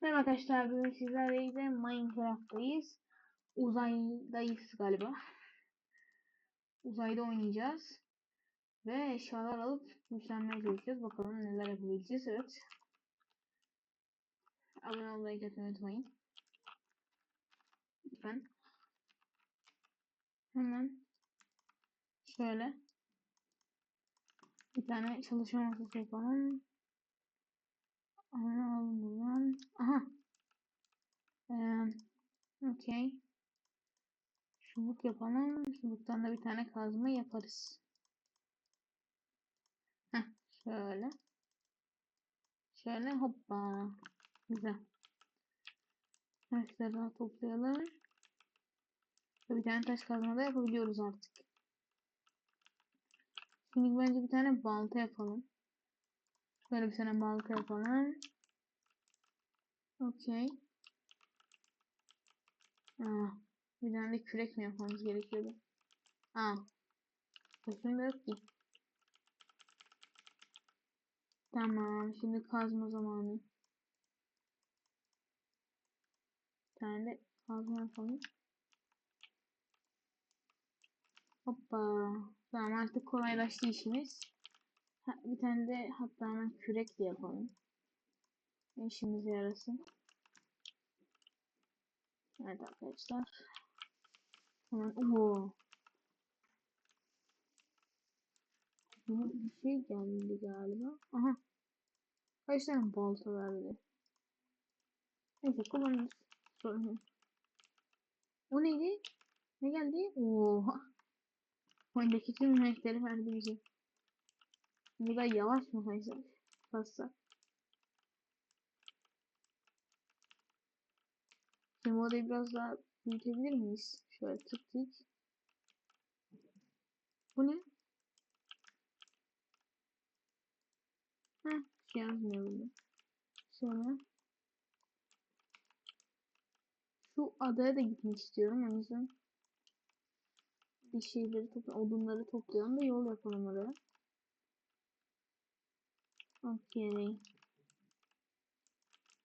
Merhaba arkadaşlar bugün sizlerle Minecraft'tayız. Uzaydayız galiba. Uzayda oynayacağız. Ve eşyalar alıp güçlenmeye çalışacağız. Bakalım neler yapabileceğiz. Evet. Abone olmayı like unutmayın. Lütfen. Hemen şöyle bir tane çalışma masası yapalım. Alalım buradan. Aha. Ee, Okey. Çubuk yapalım. Çubuktan da bir tane kazma yaparız. Heh, şöyle. Şöyle hoppa. Güzel. Taşları daha toplayalım. Bir tane taş kazma da yapabiliyoruz artık. Şimdi bence bir tane balta yapalım. Böyle bir tane balta yapalım. Okey. Aa, bir tane de kürek mi yapmamız gerekiyordu? Aa. Taşım da yok ki. Tamam. Şimdi kazma zamanı. Bir tane de kazma yapalım. Hoppa. Tamam artık kolaylaştı işimiz. Ha, bir tane de hatta hemen kürekle yapalım. İşimize yarasın. Evet arkadaşlar. Hemen ooo. Bir şey geldi galiba. Aha. Kaç tane balta verdi. Neyse kullanırız. Sorun. O neydi? Ne geldi? Oha. Oyundaki tüm renkleri verdi bize. Bu da yavaş mı Faysal? Fazla. Şimdi odayı biraz daha büyütebilir miyiz? Şöyle tık tık. Bu ne? Heh, şey yazmıyor burada. Sonra şu adaya da gitmek istiyorum. O yüzden bir şeyleri topla, odunları toplayalım da yol yapalım oraya. Okey.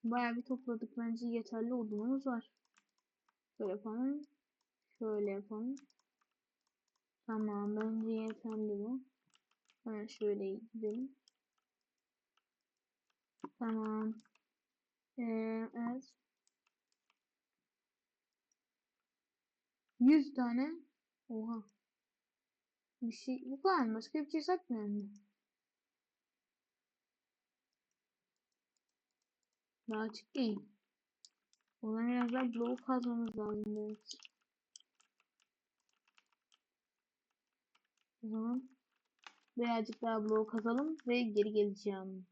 Bayağı bir topladık. Bence yeterli odunumuz var. Şöyle yapalım. Şöyle yapalım. Tamam. Bence yeterli bu. Hemen şöyle gidelim. Tamam. Ee, evet. 100 tane. Oha. Bir şey. Bu kadar. Başka bir şey satmıyor mu? Daha açık değil. Biraz daha blok kazmamız lazım. O zaman birazcık daha blok kazalım ve geri geleceğim.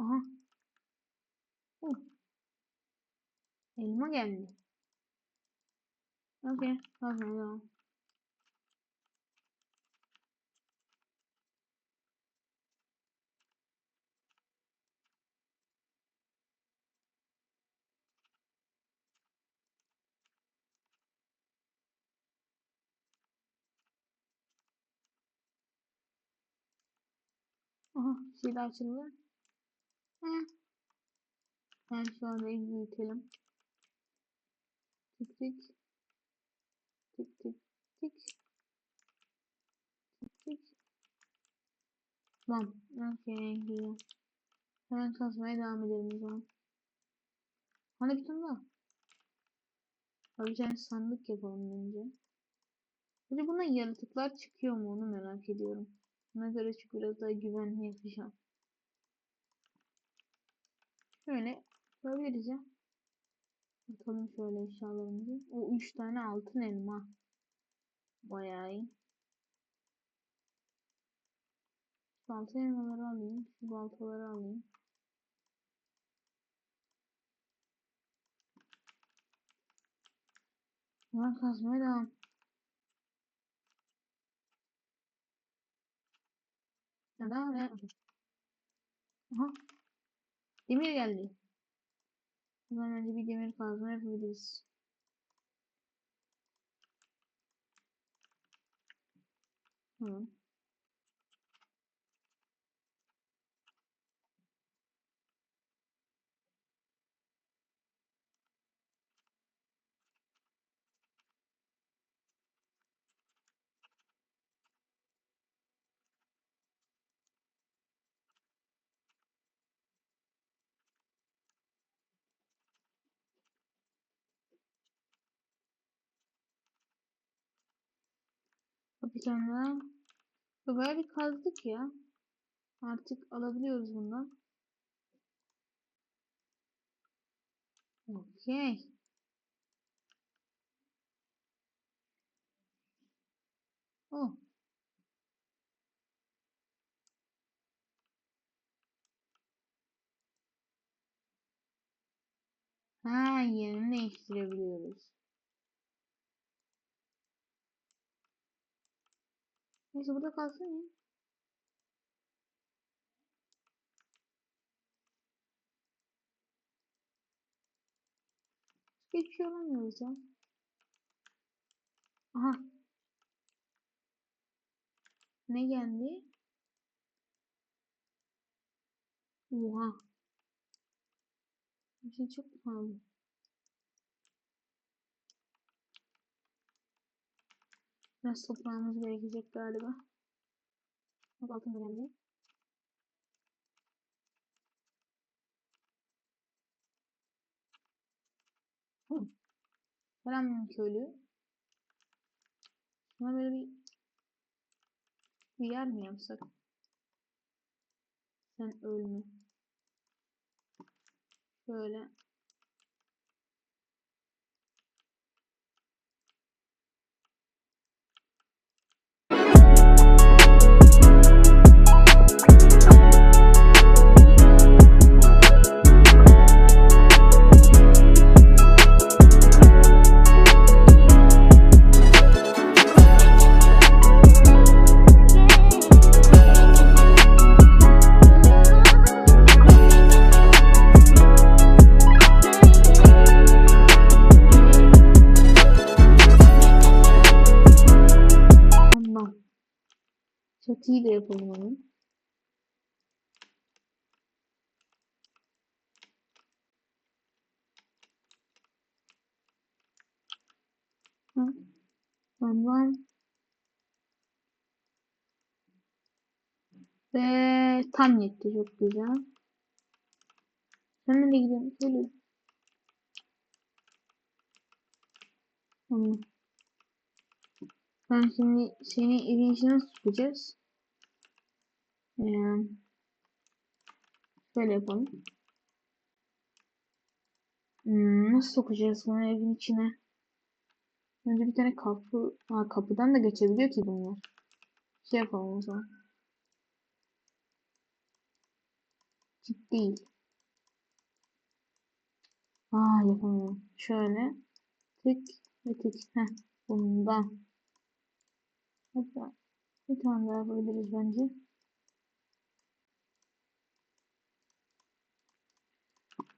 Aha. Elma geldi. Okey. Kazmaya devam. Aha. Şey. Heh. Ben şu anda büyütelim. Tık tık. Tık tık tık. Tık tık. Tamam. Okey. Güzel. Hemen kazmaya devam edelim o zaman. Hani tane daha. Bir tane sandık yapalım. Bir de buna yaratıklar çıkıyor mu onu merak ediyorum. Buna göre çünkü biraz daha güvenli yapacağım. Şöyle koyabiliriz ya. Atalım şöyle eşyalarımızı. O 3 tane altın elma. Bayağı iyi. Şu altın elmaları alayım. Şu baltaları alayım. Bunlar kazmaya devam. Neden ne? Aha. Demir geldi. Bundan önce bir demir kazma yapabiliriz. Tamam. Bir tane daha. Bayağı bir kazdık ya. Artık alabiliyoruz bundan. Okey. Oh. Ha yerini değiştirebiliyoruz. Neyse burada kalsın ya. Hiçbir şey alamıyoruz. Aha. Ne geldi? Oha. Bir şey çok pahalı. Biraz toplamamız gerekecek galiba. Bak altın. Hı. Selam köylü. Buna böyle bir bir yer mi yapsak? Sen ölme. Şöyle. Çatıyı da yapalım onun. Hı. Tamam. Ve tam yetti. Çok güzel. Sen nereye gidiyorsun? Söyle. Tamam. Ben şimdi seni evin içine nasıl sokacağız? Ee, şöyle yapalım. Hmm, nasıl sokacağız bunu evin içine? Önce bir tane kapı... Ha, kapıdan da geçebiliyor ki bunlar. Şey yapalım o zaman. Çift değil. Aa yapamıyorum. Şöyle. Tık ve tık. Heh. Bundan. Hatta bir tane daha yapabiliriz bence.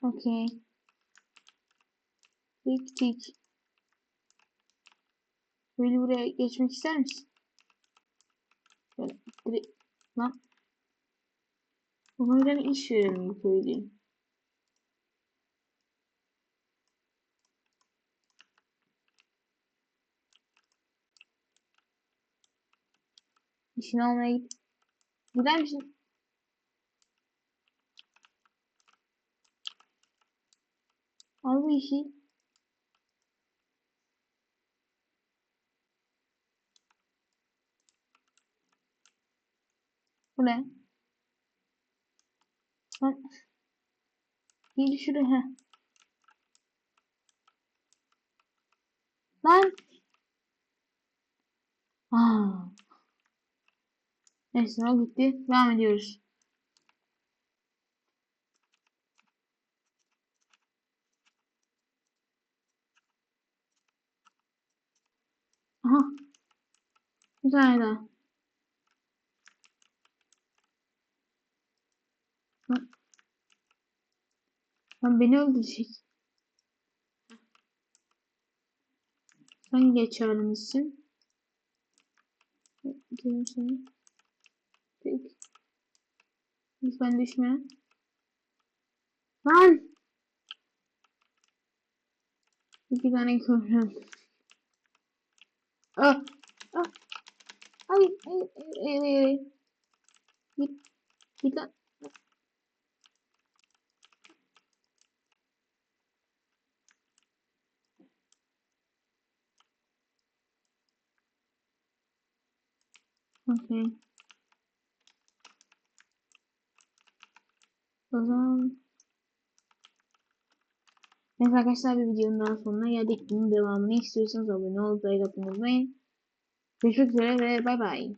Okey. Tik tik. Böyle buraya geçmek ister misin? Böyle direkt lan. Göre iş verelim söyleyeyim. İşini almaya git. Gider misin? Bu işi. Bu ne? Lan. Gel şuraya. Lan. Aa. Neyse o gitti. Devam ediyoruz. Aha. Bir tane daha. Lan, beni öldürecek. Sen geçer misin? Gelin seni. Peki. Lütfen düşme. Lan! İki tane köprü. Ah! Ah! Ay! Ay! Ay! Ay! Ay! Git! Git lan! Okey. O zaman Neyse arkadaşlar bir videonun daha sonuna geldik. Bunun devamını istiyorsanız abone olup like atmayı unutmayın. 没事姐妹拜拜。